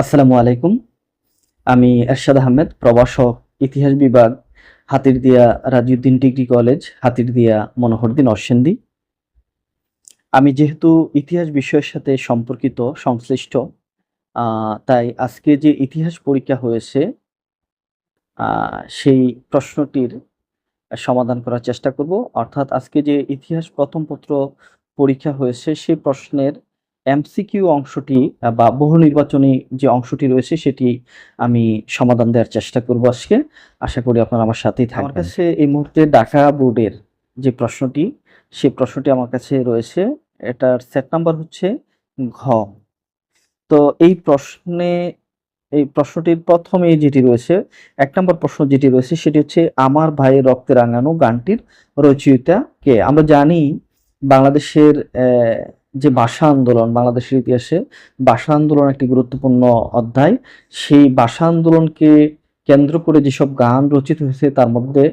আসসালামু আলাইকুম। আমি এরশাদ আহমেদ প্রভাষক ইতিহাস বিভাগ, হাতিরদিয়া রাজিউদ্দিন ডিগ্রি কলেজ, হাতিরদিয়া মনোহরদিন অর্শেন্দি আমি যেহেতু ইতিহাস বিষয়ের সাথে সম্পর্কিত, সংশ্লিষ্ট তাই আজকে যে ইতিহাস পরীক্ষা হয়েছে সেই প্রশ্নটির সমাধান করার চেষ্টা করব। অর্থাৎ আজকে যে ইতিহাস প্রথম পত্র পরীক্ষা হয়েছে সেই প্রশ্নের এমসিকিউ অংশটি বা বহু নির্বাচনী যে অংশটি রয়েছে সেটি আমি সমাধান দেওয়ার চেষ্টা করব আজকে। আশা করি আপনারা আমার সাথেই থাকবেন। আমার কাছে এই মুহূর্তে ঢাকা বোর্ডের যে প্রশ্নটি সেই প্রশ্নটি আমার কাছে রয়েছে। এটার সেট নাম্বার হচ্ছে ঘ। তো এই প্রশ্নে এই প্রশ্নটির প্রথমে যেটি রয়েছে, এক নম্বর প্রশ্ন যেটি রয়েছে সেটি হচ্ছে, আমার ভাইয়ের রক্তে রাঙানো গানটির রচয়িতা কে? আমরা জানি বাংলাদেশের যে ভাষা আন্দোলন, বাংলাদেশের ইতিহাসে ভাষা আন্দোলন একটি গুরুত্বপূর্ণ অধ্যায়। সেই ভাষা আন্দোলনকে কেন্দ্র করে যেসব গান রচিত হয়েছে তার মধ্যে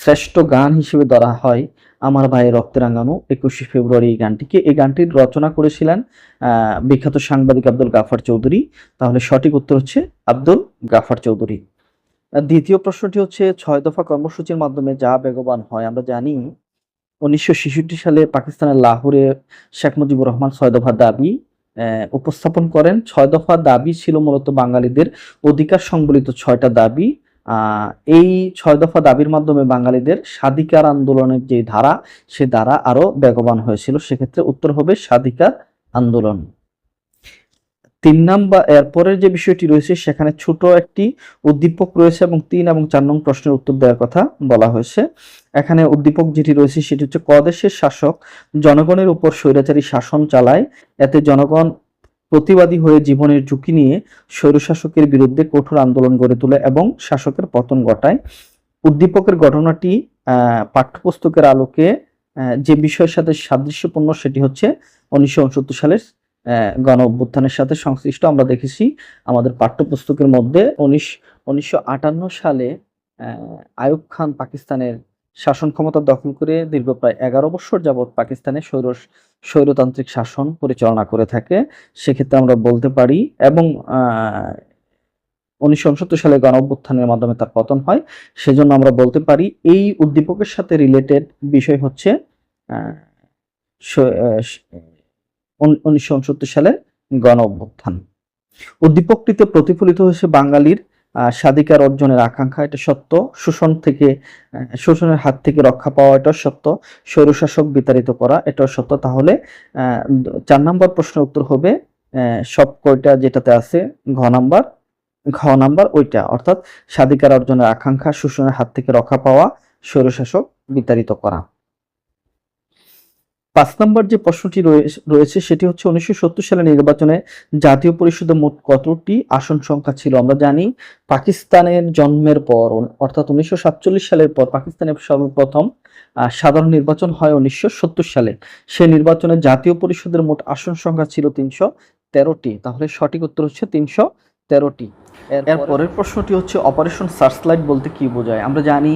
শ্রেষ্ঠ গান হিসেবে ধরা হয় আমার ভাই রক্তে রাঙানো একুশে ফেব্রুয়ারি এই গানটিকে। এই গানটির রচনা করেছিলেন বিখ্যাত সাংবাদিক আব্দুল গাফার চৌধুরী। তাহলে সঠিক উত্তর হচ্ছে আব্দুল গাফার চৌধুরী। দ্বিতীয় প্রশ্নটি হচ্ছে, ছয় দফা কর্মসূচির মাধ্যমে যা বেগবান হয়, আমরা জানি উনিশশো ছেষট্টি সালে পাকিস্তানের লাহোরে শেখ মুজিবুর রহমান ছয় দফা দাবি উপস্থাপন করেন। ছয় দফা দাবি ছিল মূলত বাঙালিদের অধিকার সংবলিত ছয়টা দাবি। এই ছয় দফা দাবির মাধ্যমে বাঙালিদের স্বাধিকার আন্দোলনের যে ধারা, সে ধারা আরও বেগবান হয়েছিল। সেক্ষেত্রে উত্তর হবে স্বাধিকার আন্দোলন। তিন নাম্বার, এরপরের যে বিষয়টি রয়েছে, সেখানে ছোট একটি উদ্দীপক রয়েছে এবং তিন এবং চার নং প্রশ্নের উত্তর দেওয়ার কথা বলা হয়েছে। এখানে উদ্দীপক যেটি রয়েছে, সেটি হচ্ছে কদেশের শাসক জনগণের উপর স্বৈরাচারী শাসন চালায়, এতে জনগণ প্রতিবাদী হয়ে জীবনের ঝুঁকি নিয়ে স্বৈরশাসকের বিরুদ্ধে কঠোর আন্দোলন গড়ে তোলে এবং শাসকের পতন ঘটায়। উদ্দীপকের ঘটনাটি পাঠ্যপুস্তকের আলোকে যে বিষয়ের সাথে সাদৃশ্যপূর্ণ সেটি হচ্ছে উনিশশো উনসত্তর সালের গণ অভ্যুত্থানের সাথে সংশ্লিষ্ট আমরা দেখেছি আমাদের পাঠ্যপুস্তকের মধ্যে উনিশ সালে আয়ুব খান পাকিস্তানের শাসন ক্ষমতা দখল করে দীর্ঘ প্রায় এগারো বছর যাবৎ পাকিস্তানে স্বৈর স্বৈরতান্ত্রিক শাসন পরিচালনা করে থাকে। সেক্ষেত্রে আমরা বলতে পারি এবং উনিশশো উনসত্তর সালে গণ অভ্যুত্থানের মাধ্যমে তার পতন হয়। সেজন্য আমরা বলতে পারি এই উদ্দীপকের সাথে রিলেটেড বিষয় হচ্ছে উনিশশো সালে গণ অভ্যুত্থান উদ্দীপকটিতে প্রতিফলিত হয়েছে বাঙালির স্বাধিকার অর্জনের আকাঙ্ক্ষা, এটা সত্য। শোষণ থেকে শোষণের হাত থেকে রক্ষা পাওয়া এটা সত্য। স্বৈরশাসক বিতাড়িত করা, এটাও সত্য। তাহলে চার নাম্বার প্রশ্নের উত্তর হবে সব কয়টা যেটাতে আছে, ঘ নাম্বার ঘ নাম্বার ওইটা, অর্থাৎ স্বাধিকার অর্জনের আকাঙ্ক্ষা, শোষণের হাত থেকে রক্ষা পাওয়া, স্বৈরশাসক বিতাড়িত করা। পাঁচ নম্বর যে প্রশ্নটি রয়ে- রয়েছে সেটি হচ্ছে উনিশশো সালের নির্বাচনে জাতীয় পরিষদে মোট কতটি আসন সংখ্যা ছিল আমরা জানি পাকিস্তানের জন্মের পর অর্থাৎ উনিশশো সাতচল্লিশ সালের পর পাকিস্তানের সর্বপ্রথম সাধারণ নির্বাচন হয় উনিশশো সত্তর সালে। সে নির্বাচনে জাতীয় পরিষদের মোট আসন সংখ্যা ছিল তিনশো তেরোটি। তাহলে সঠিক উত্তর হচ্ছে তিনশো তেরোটি। এর পরের প্রশ্নটি হচ্ছে অপারেশন সার্চলাইট বলতে কি বোঝায়? আমরা জানি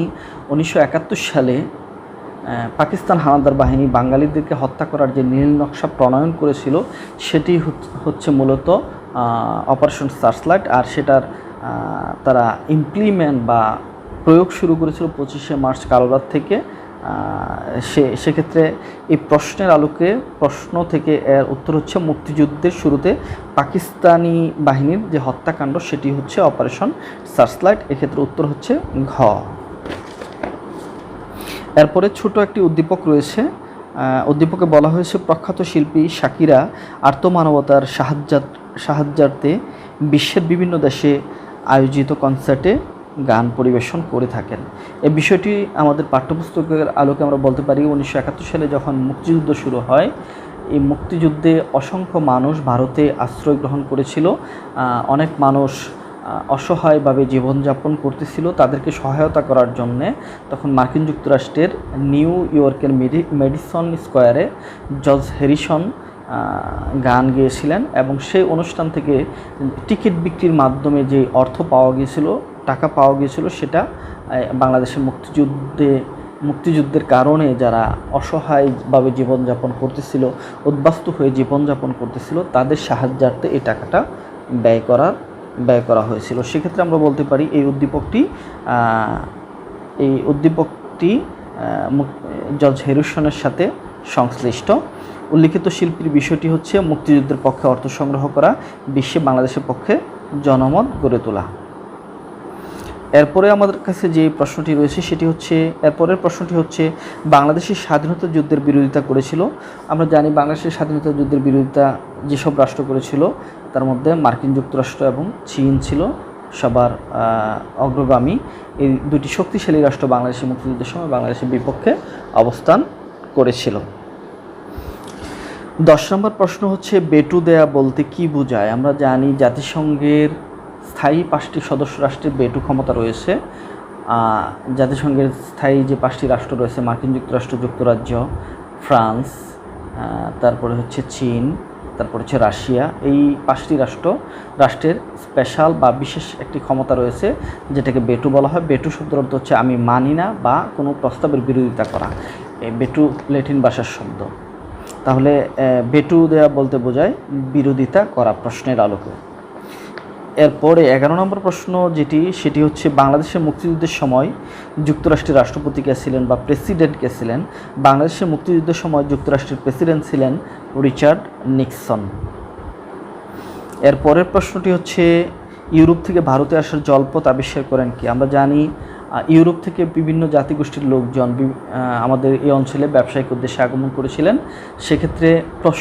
উনিশশো একাত্তর সালে পাকিস্তান হানাদার বাহিনী বাঙালিদেরকে হত্যা করার যে নীল নকশা প্রণয়ন করেছিল, সেটি হচ- হচ্ছে মূলত অপারেশন সার্চলাইট আর সেটার তারা ইমপ্লিমেন্ট বা প্রয়োগ শুরু করেছিল পঁচিশে মার্চ কালোরাত থেকে। সে, সেক্ষেত্রে এই প্রশ্নের আলোকে প্রশ্ন থেকে এর উত্তর হচ্ছে মুক্তিযুদ্ধের শুরুতে পাকিস্তানি বাহিনীর যে হত্যাকাণ্ড, সেটি হচ্ছে অপারেশন সার্চলাইট এক্ষেত্রে উত্তর হচ্ছে ঘ। এরপরে ছোট একটি উদ্দীপক রয়েছে। উদ্দীপকে বলা হয়েছে, প্রখ্যাত শিল্পী শাকিরা আর্তমানবতার সাহায্য সাহায্যার্থে বিশ্বের বিভিন্ন দেশে আয়োজিত কনসার্টে গান পরিবেশন করে থাকেন। এই বিষয়টি আমাদের পাঠ্যপুস্তকের আলোকে আমরা বলতে পারি, উনিশশো একাত্তর সালে যখন মুক্তিযুদ্ধ শুরু হয়, এই মুক্তিযুদ্ধে অসংখ্য মানুষ ভারতে আশ্রয় গ্রহণ করেছিল। অনেক মানুষ অসহায়ভাবে জীবনযাপন করতেছিল তাদেরকে সহায়তা করার জন্যে তখন মার্কিন যুক্তরাষ্ট্রের নিউ ইয়র্কের মেডি, মেডিসন স্কোয়ারে জর্জ হ্যারিসন গান গেয়েছিলেন এবং সেই অনুষ্ঠান থেকে টিকিট বিক্রির মাধ্যমে যে অর্থ পাওয়া গিয়েছিল, টাকা পাওয়া গিয়েছিল সেটা বাংলাদেশের মুক্তিযুদ্ধে, মুক্তিযুদ্ধের কারণে যারা অসহায়ভাবে জীবনযাপন করতেছিল, উদ্বাস্তু হয়ে জীবনযাপন করতেছিল, তাদের সাহায্যার্থে এই টাকাটা ব্যয় করার ব্যয় করা হয়েছিল। সেক্ষেত্রে আমরা বলতে পারি এই উদ্দীপকটি এই উদ্দীপকটি জজ হেরুসনের সাথে সংশ্লিষ্ট। উল্লিখিত শিল্পীর বিষয়টি হচ্ছে মুক্তিযুদ্ধের পক্ষে অর্থ সংগ্রহ করা, বিশ্বে বাংলাদেশের পক্ষে জনমত গড়ে তোলা। এরপরে আমাদের কাছে যে প্রশ্নটি রয়েছে সেটি হচ্ছে, এরপরের প্রশ্নটি হচ্ছে বাংলাদেশের স্বাধীনতা যুদ্ধের বিরোধিতা করেছিল। আমরা জানি বাংলাদেশের স্বাধীনতা যুদ্ধের বিরোধিতা যেসব রাষ্ট্র করেছিল, তার মধ্যে মার্কিন যুক্তরাষ্ট্র এবং চীন ছিল সবার অগ্রগামী। এই দুটি শক্তিশালী রাষ্ট্র বাংলাদেশের মুক্তিযুদ্ধের সময় বাংলাদেশের বিপক্ষে অবস্থান করেছিল। দশ নম্বর প্রশ্ন হচ্ছে, বেটু দেয়া বলতে কি বোঝায়? আমরা জানি জাতিসংঘের স্থায়ী পাঁচটি সদস্য রাষ্ট্রের বেটু ক্ষমতা রয়েছে। জাতিসংঘের স্থায়ী যে পাঁচটি রাষ্ট্র রয়েছে, মার্কিন যুক্তরাষ্ট্র, যুক্তরাজ্য, ফ্রান্স তারপরে হচ্ছে চীন, তারপর হচ্ছে রাশিয়া। এই পাঁচটি রাষ্ট্র, রাষ্ট্রের স্পেশাল বা বিশেষ একটি ক্ষমতা রয়েছে, যেটাকে বেটু বলা হয়। বেটু শব্দের অর্থ হচ্ছে আমি মানি না বা কোনো প্রস্তাবের বিরোধিতা করা। এই বেটু ল্যাটিন ভাষার শব্দ। তাহলে বেটু দেয়া বলতে বোঝায় বিরোধিতা করা প্রশ্নের আলোকে। এরপরে এগারো নম্বর প্রশ্ন যেটি, সেটি হচ্ছে বাংলাদেশের মুক্তিযুদ্ধের সময় যুক্তরাষ্ট্রের রাষ্ট্রপতি কে ছিলেন বা প্রেসিডেন্ট কে ছিলেন? বাংলাদেশের মুক্তিযুদ্ধের সময় যুক্তরাষ্ট্রের প্রেসিডেন্ট ছিলেন রিচার্ড নিক্সন। এরপরের প্রশ্নটি হচ্ছে, ইউরোপ থেকে ভারতে আসার জলপথ আবিষ্কার করেন কি? আমরা জানি ইউরোপ থেকে বিভিন্ন জাতিগোষ্ঠীর লোকজন আমাদের এই অঞ্চলে ব্যবসায়িক উদ্দেশ্যে আগমন করেছিলেন। সেক্ষেত্রে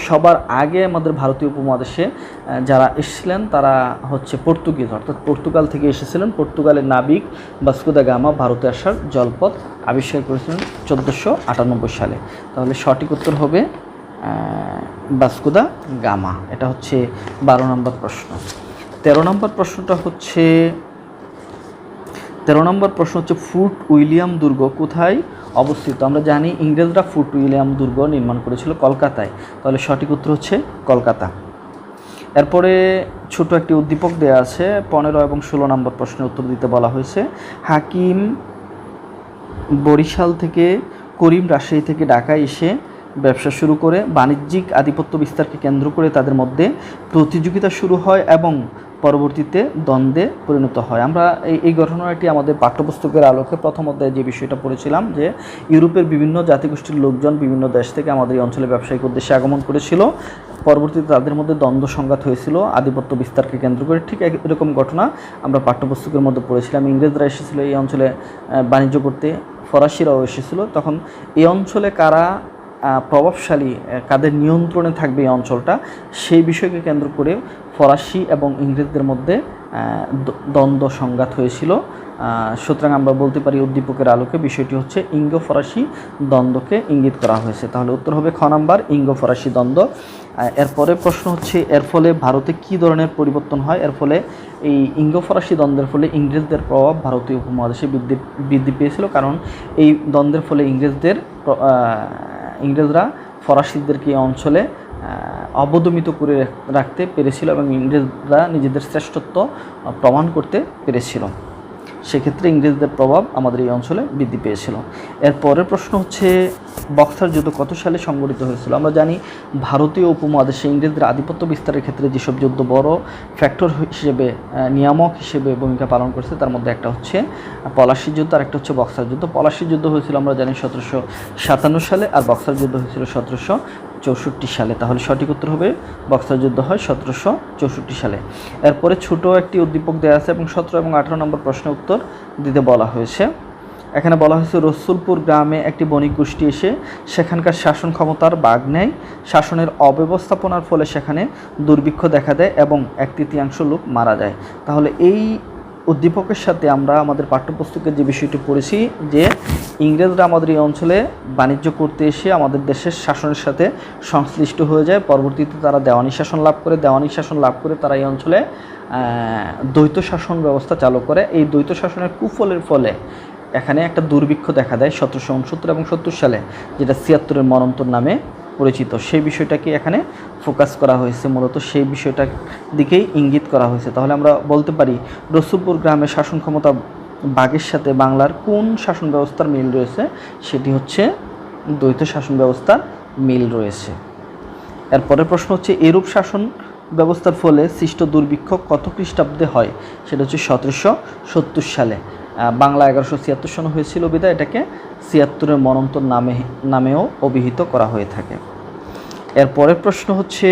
সবার আগে আমাদের ভারতীয় উপমহাদেশে যারা এসেছিলেন তারা হচ্ছে পর্তুগিজ, অর্থাৎ পর্তুগাল থেকে এসেছিলেন। পর্তুগালের নাবিক বাস্কোদা গামা ভারতে আসার জলপথ আবিষ্কার করেছিলেন চোদ্দোশো আটানব্বই সালে। তাহলে সঠিক উত্তর হবে বাস্কুদা গামা। এটা হচ্ছে বারো নম্বর প্রশ্ন। তেরো নম্বর প্রশ্নটা হচ্ছে তেরো নম্বর প্রশ্ন হচ্ছে, ফুট উইলিয়াম দুর্গ কোথায় অবস্থিত? আমরা জানি ইংরেজরা ফুট উইলিয়াম দুর্গ নির্মাণ করেছিল কলকাতায়। তাহলে সঠিক উত্তর হচ্ছে কলকাতা। এরপরে ছোট একটি উদ্দীপক দেওয়া আছে, পনেরো এবং ষোলো নম্বর প্রশ্নের উত্তর দিতে বলা হয়েছে, হাকিম বরিশাল থেকে করিম রাজশাহী থেকে ঢাকায় এসে ব্যবসা শুরু করে বাণিজ্যিক আধিপত্য বিস্তারকে কেন্দ্র করে তাদের মধ্যে প্রতিযোগিতা শুরু হয় এবং পরবর্তীতে দ্বন্দ্বে পরিণত হয়। আমরা এই এই ঘটনাটি আমাদের পাঠ্যপুস্তকের আলোকে প্রথম অধ্যায়ে যে বিষয়টা পড়েছিলাম যে ইউরোপের বিভিন্ন জাতিগোষ্ঠীর লোকজন বিভিন্ন দেশ থেকে আমাদের এই অঞ্চলে ব্যবসায়িক উদ্দেশ্যে আগমন করেছিল। পরবর্তীতে তাদের মধ্যে দ্বন্দ্ব সংঘাত হয়েছিল। আধিপত্য বিস্তারকে কেন্দ্র করে ঠিক এরকম ঘটনা আমরা পাঠ্যপুস্তকের মধ্যে পড়েছিলাম। ইংরেজরা এসেছিল এই অঞ্চলে বাণিজ্য করতে। ফরাসিরাও এসেছিল। তখন এই অঞ্চলে কারা প্রভাবশালী কাদের নিয়ন্ত্রণে থাকবে এই অঞ্চলটা, সেই বিষয়কে কেন্দ্র করে ফরাসি এবং ইংরেজদের মধ্যে দ্বন্দ্ব সংঘাত হয়েছিল। সুতরাং আমরা বলতে পারি উদ্দীপকের আলোকে বিষয়টি হচ্ছে ইঙ্গ ফরাসি দ্বন্দ্বকে ইঙ্গিত করা হয়েছে। তাহলে উত্তর হবে খ নাম্বার ইঙ্গ ফরাসি দ্বন্দ্ব এরপরে প্রশ্ন হচ্ছে, এর ফলে ভারতে কী ধরনের পরিবর্তন হয়? এর ফলে এই ইঙ্গ ফরাসি দ্বন্দ্বের ফলে ইংরেজদের প্রভাব ভারতীয় উপমহাদেশে বৃদ্ধি বৃদ্ধি পেয়েছিল। কারণ এই দ্বন্দ্বের ফলে ইংরেজদের ইংরেজরা ফরাসিদেরকে অঞ্চলে অবদমিত করে রাখতে পেরেছিল এবং ইংরেজরা নিজেদের শ্রেষ্ঠত্ব প্রমাণ করতে পেরেছিল। সেক্ষেত্রে ইংরেজদের প্রভাব আমাদের এই অঞ্চলে বৃদ্ধি পেয়েছিল। এর পরের প্রশ্ন হচ্ছে, বক্সার যুদ্ধ কত সালে সংগঠিত হয়েছিল? আমরা জানি ভারতীয় উপমহাদেশে ইংরেজদের আধিপত্য বিস্তারের ক্ষেত্রে যেসব যুদ্ধ বড় ফ্যাক্টর হিসেবে নিয়ামক হিসেবে ভূমিকা পালন করেছে, তার মধ্যে একটা হচ্ছে পলাশি যুদ্ধ আর একটা হচ্ছে বক্সার যুদ্ধ। পলাশি যুদ্ধ হয়েছিল আমরা জানি সতেরোশো সাতান্ন সালে আর বক্সার যুদ্ধ হয়েছিল সতেরোশো চৌষট্টি সালে। তাহলে সঠিক উত্তর হবে, বক্সার যুদ্ধ হয় সতেরোশো চৌষট্টি সালে। এরপরে ছোট একটি উদ্দীপক দেওয়া আছে এবং সতেরো এবং আঠারো নম্বর প্রশ্নের উত্তর দিতে বলা হয়েছে। এখানে বলা হয়েছে, রসুলপুর গ্রামে একটি বণিক গোষ্ঠী এসে সেখানকার শাসন ক্ষমতার বাঘ নেয়। শাসনের অব্যবস্থাপনার ফলে সেখানে দুর্ভিক্ষ দেখা দেয় এবং এক তৃতীয়াংশ লোক মারা যায়। তাহলে এই উদ্দীপকের সাথে আমরা আমাদের পাঠ্যপুস্তকের যে বিষয়টি পড়েছি, যে ইংরেজরা আমাদের এই অঞ্চলে বাণিজ্য করতে এসে আমাদের দেশের শাসনের সাথে সংশ্লিষ্ট হয়ে যায়। পরবর্তীতে তারা দেওয়ানি শাসন লাভ করে। দেওয়ানি শাসন লাভ করে তারা এই অঞ্চলে দ্বৈত শাসন ব্যবস্থা চালু করে। এই দ্বৈত শাসনের কুফলের ফলে এখানে একটা দুর্ভিক্ষ দেখা দেয় সতেরোশো উনসত্তর এবং সত্তর সালে, যেটা ছিয়াত্তরের মরন্তর নামে পরিচিত। সেই বিষয়টাকে এখানে ফোকাস করা হয়েছে মূলত। সেই বিষয়টার দিকেই ইঙ্গিত করা হয়েছে। তাহলে আমরা বলতে পারি, রসুলপুর গ্রামের শাসন ক্ষমতা বাঘের সাথে বাংলার কোন শাসন ব্যবস্থার মিল রয়েছে, সেটি হচ্ছে দ্বৈত শাসন ব্যবস্থার মিল রয়েছে। এরপরের প্রশ্ন হচ্ছে, এরূপ শাসন ব্যবস্থার ফলে সৃষ্ট দুর্ভিক্ষ কত খ্রিস্টাব্দে হয়? সেটা হচ্ছে সতেরোশো সত্তর সালে। বাংলা এগারোশো ছিয়াত্তর সনে হয়েছিল বিধায় এটাকে ছিয়াত্তরের মনন্তর নামে, নামেও অভিহিত করা হয়ে থাকে। এর পরের প্রশ্ন হচ্ছে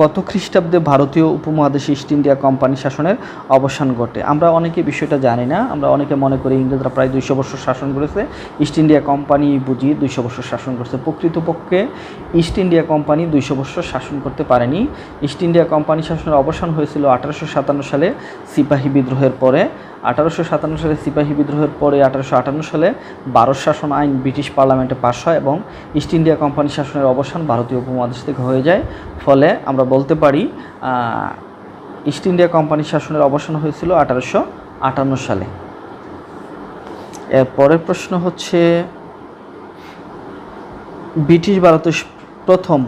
কত খ্রিস্টাব্দে ভারতীয় উপমহাদেশে ইস্ট ইন্ডিয়া কোম্পানি শাসনের অবসান ঘটে। আমরা অনেকে বিষয়টা জানি না। আমরা অনেকে মনে করি ইংরেজরা প্রায় দুইশো বছর শাসন করেছে। ইস্ট ইন্ডিয়া কোম্পানি বুঝি দুইশো বছর শাসন করছে। প্রকৃতপক্ষে ইস্ট ইন্ডিয়া কোম্পানি দুইশো বছর শাসন করতে পারেনি। ইস্ট ইন্ডিয়া কোম্পানি শাসনের অবসান হয়েছিল আঠারোশো সাতান্ন সালে সিপাহী বিদ্রোহের পরে। আঠারোশো সাতান্ন সালে সিপাহী বিদ্রোহের পরে আঠারোশো আটান্ন সালে ভারত শাসন আইন ব্রিটিশ পার্লামেন্টে পাশ হয় এবং ইস্ট ইন্ডিয়া কোম্পানি শাসনের অবসান ভারতীয় উপমহাদেশ থেকে হয়ে যায়। ফলে আমরা বলতে পারি ইস্ট ইন্ডিয়া কোম্পানি শাসনের অবসান হয়েছিল আঠারোশো আটান্ন সালে। এর পরের প্রশ্ন হচ্ছে, ব্রিটিশ ভারতের প্রথম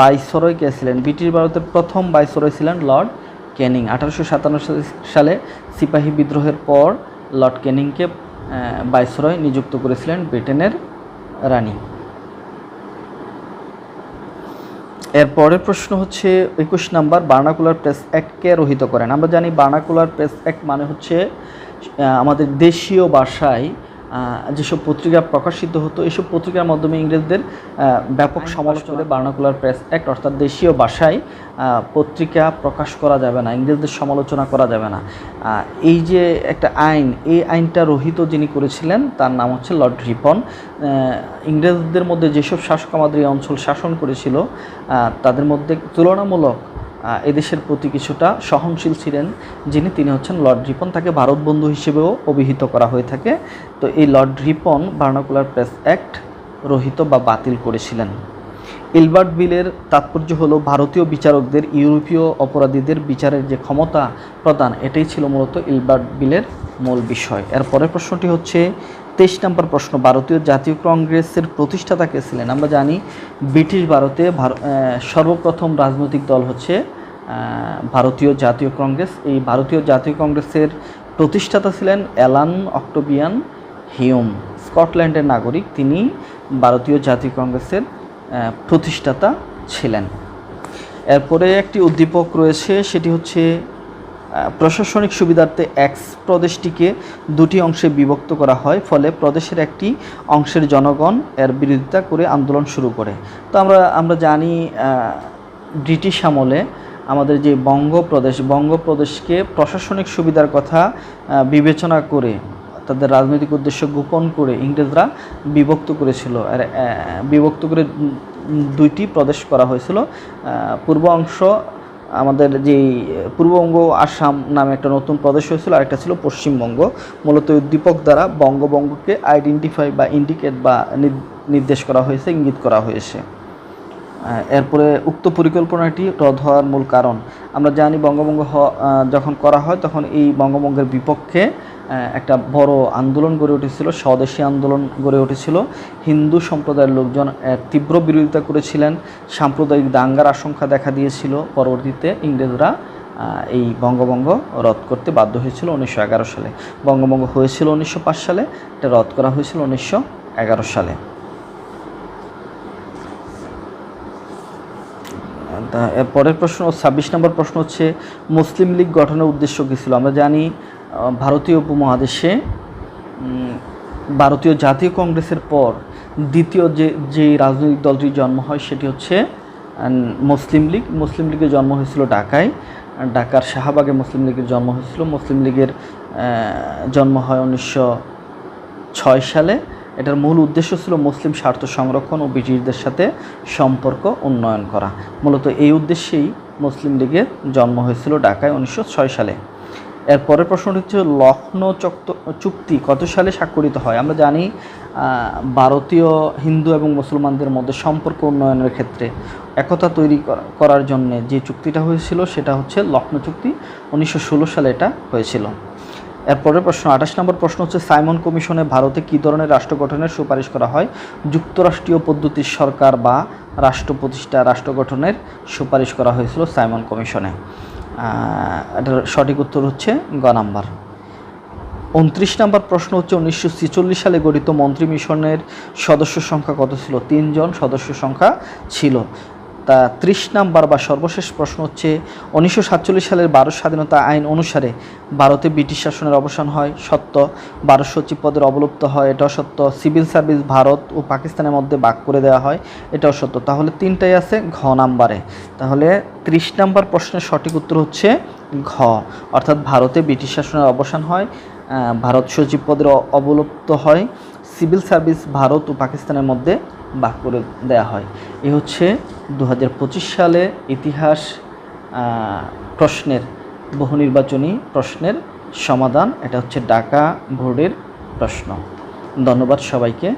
বাইসরয় কে ছিলেন? ব্রিটিশ ভারতের প্রথম বাইসরয় ছিলেন লর্ড ক্যানিং আঠারোশো সাতান্ন সালে সিপাহী বিদ্রোহের পর লর্ড ক্যানিংকে বাইসরয় নিযুক্ত করেছিলেন ব্রিটেনের রানী। এর পরের প্রশ্ন হচ্ছে একুশ নাম্বার, বার্নাকুলার প্রেস অ্যাক্টকে রহিত করেন। আমরা জানি বার্নাকুলার প্রেস অ্যাক্ট মানে হচ্ছে আমাদের দেশীয় ভাষায় যেসব পত্রিকা প্রকাশিত হতো এইসব পত্রিকার মাধ্যমে ইংরেজদের ব্যাপক সমালোচনা বার্নাকুলার প্রেস অ্যাক্ট অর্থাৎ দেশীয় ভাষায় পত্রিকা প্রকাশ করা যাবে না ইংরেজদের সমালোচনা করা যাবে না। এই যে একটা আইন এই আইনটা রহিত যিনি করেছিলেন তার নাম হচ্ছে লর্ড রিপন। ইংরেজদের মধ্যে যেসব শাসক আমাদের এই অঞ্চল শাসন করেছিল তাদের মধ্যে তুলনামূলক এদেশের প্রতি কিছুটা সহনশীল ছিলেন যিনি, তিনি হচ্ছেন লর্ড রিপন। তাকে ভারত বন্ধু হিসেবেও অভিহিত করা হয়ে থাকে। তো এই lord Ripon vernacular press act রহিত বা বাতিল করেছিলেন। ইলবার্ট বিলের তাৎপর্য হলো, ভারতীয় বিচারকদের ইউরোপীয় অপরাধীদের বিচারের যে ক্ষমতা প্রদান, এটাই ছিল মূলত ইলবার্ট বিলের মূল বিষয়। এর পরের প্রশ্নটি হচ্ছে তেইশ নম্বর প্রশ্ন, ভারতীয় জাতীয় কংগ্রেসের প্রতিষ্ঠাতা কে ছিলেন? আমরা জানি ব্রিটিশ ভারতে ভার- সর্বপ্রথম রাজনৈতিক দল হচ্ছে ভারতীয় জাতীয় কংগ্রেস। এই ভারতীয় জাতীয় কংগ্রেসের প্রতিষ্ঠাতা ছিলেন অ্যালান অক্টোবিয়ান হিউম। স্কটল্যান্ডের নাগরিক, তিনি ভারতীয় জাতীয় কংগ্রেসের প্রতিষ্ঠাতা ছিলেন। এরপরে একটি উদ্দীপক রয়েছে, সেটি হচ্ছে প্রশাসনিক সুবিধার্থে এক্স প্রদেশটিকে দুটি অংশে বিভক্ত করা হয়, ফলে প্রদেশের একটি অংশের জনগণ এর বিরোধিতা করে আন্দোলন শুরু করে। তো আমরা আমরা জানি ব্রিটিশ আমলে আমাদের যে বঙ্গপ্রদেশ, বঙ্গপ্রদেশকে প্রশাসনিক সুবিধার কথা বিবেচনা করে, তাদের রাজনৈতিক উদ্দেশ্য গোপন করে ইংরেজরা বিভক্ত করেছিল। আর বিভক্ত করে দুইটি প্রদেশ করা হয়েছিল। পূর্ব অংশ আমাদের যে পূর্ববঙ্গ আসাম নামে একটা নতুন প্রদেশ হয়েছিল, আরেকটা ছিল পশ্চিমবঙ্গ। মূলত উদ্দীপক দ্বারা বঙ্গবঙ্গকে আইডেন্টিফাই বা ইন্ডিকেট বা নির্দেশ করা হয়েছে, ইঙ্গিত করা হয়েছে। এরপরে উক্ত পরিকল্পনাটি রদ হওয়ার মূল কারণ। আমরা জানি বঙ্গভঙ্গ যখন করা হয়, তখন এই বঙ্গভঙ্গের বিপক্ষে একটা বড় আন্দোলন গড়ে উঠেছিল, স্বদেশী আন্দোলন গড়ে উঠেছিল। হিন্দু সম্প্রদায়ের লোকজন তীব্র বিরোধিতা করেছিলেন। সাম্প্রদায়িক দাঙ্গার আশঙ্কা দেখা দিয়েছিল। পরবর্তীতে ইংরেজরা এই বঙ্গভঙ্গ রদ করতে বাধ্য হয়েছিল উনিশশো এগারো সালে। বঙ্গভঙ্গ হয়েছিল উনিশশো পাঁচ সালে, এটা রদ করা হয়েছিল উনিশশো এগারো সালে। পরের প্রশ্ন, ছাব্বিশ নম্বর প্রশ্ন হচ্ছে, মুসলিম লীগ গঠনের উদ্দেশ্য কী ছিল? আমরা জানি ভারতীয় উপমহাদেশে ভারতীয় জাতীয় কংগ্রেসের পর দ্বিতীয় যে যে রাজনৈতিক দলটির জন্ম হয় সেটি হচ্ছে মুসলিম লীগ। মুসলিম লীগের জন্ম হয়েছিল ঢাকায়। ঢাকার শাহবাগে মুসলিম লীগের জন্ম হয়েছিল। মুসলিম লীগের জন্ম হয় উনিশশো ছয় সালে। এটার মূল উদ্দেশ্য ছিল মুসলিম স্বার্থ সংরক্ষণ ও ব্রিটিশদের সাথে সম্পর্ক উন্নয়ন করা। মূলত এই উদ্দেশ্যেই মুসলিম লীগের জন্ম হয়েছিল ঢাকায় উনিশশো ছয় সালে। এর পরের প্রশ্নটি হচ্ছে লখনৌ চক্ত- কত সালে স্বাক্ষরিত হয়? আমরা জানি ভারতীয়, হিন্দু এবং মুসলমানদের মধ্যে সম্পর্ক উন্নয়নের ক্ষেত্রে একতা তৈরি করার জন্য যে চুক্তিটা হয়েছিল সেটা হচ্ছে লখনৌ চুক্তি। উনিশশো ষোলো সালে এটা হয়েছিল। এরপরের প্রশ্ন, আঠাশ নম্বর প্রশ্ন হচ্ছে সাইমন কমিশনে ভারতে কী ধরনের রাষ্ট্র গঠনের সুপারিশ করা হয়? যুক্তরাষ্ট্রীয় পদ্ধতির সরকার বা রাষ্ট্র প্রতিষ্ঠা রাষ্ট্র গঠনের সুপারিশ করা হয়েছিল সাইমন কমিশনে। এটার সঠিক উত্তর হচ্ছে গ নাম্বার। উনত্রিশ নাম্বার প্রশ্ন হচ্ছে উনিশশো ছেচল্লিশ সালে গঠিত মন্ত্রী মিশনের সদস্য সংখ্যা কত ছিল? তিনজন সদস্য সংখ্যা ছিল। তা ত্রিশ নাম্বার বা সর্বশেষ প্রশ্ন হচ্ছে, উনিশশো সাতচল্লিশ সালের ভারত স্বাধীনতা আইন অনুসারে ভারতে ব্রিটিশ শাসনের অবসান হয়, সত্য। ভারত সচিব পদের অবলুপ্ত হয়, এটাও সত্য। সিভিল সার্ভিস ভারত ও পাকিস্তানের মধ্যে ভাগ করে দেওয়া হয়, এটাও সত্য। তাহলে তিনটাই আছে ঘ নাম্বারে। তাহলে ত্রিশ নাম্বার প্রশ্নের সঠিক উত্তর হচ্ছে ঘ। অর্থাৎ ভারতে ব্রিটিশ শাসনের অবসান হয় ভারত সচিব পদের অবলুপ্ত হয়, সিভিল সার্ভিস ভারত ও পাকিস্তানের মধ্যে ভাগ করে দেওয়া হয়। এ হচ্ছে দু হাজার পঁচিশ সালে ইতিহাস প্রশ্নের বহু নির্বাচনী প্রশ্নের সমাধান। এটা হচ্ছে ডাকা বোর্ডের প্রশ্ন। ধন্যবাদ সবাইকে।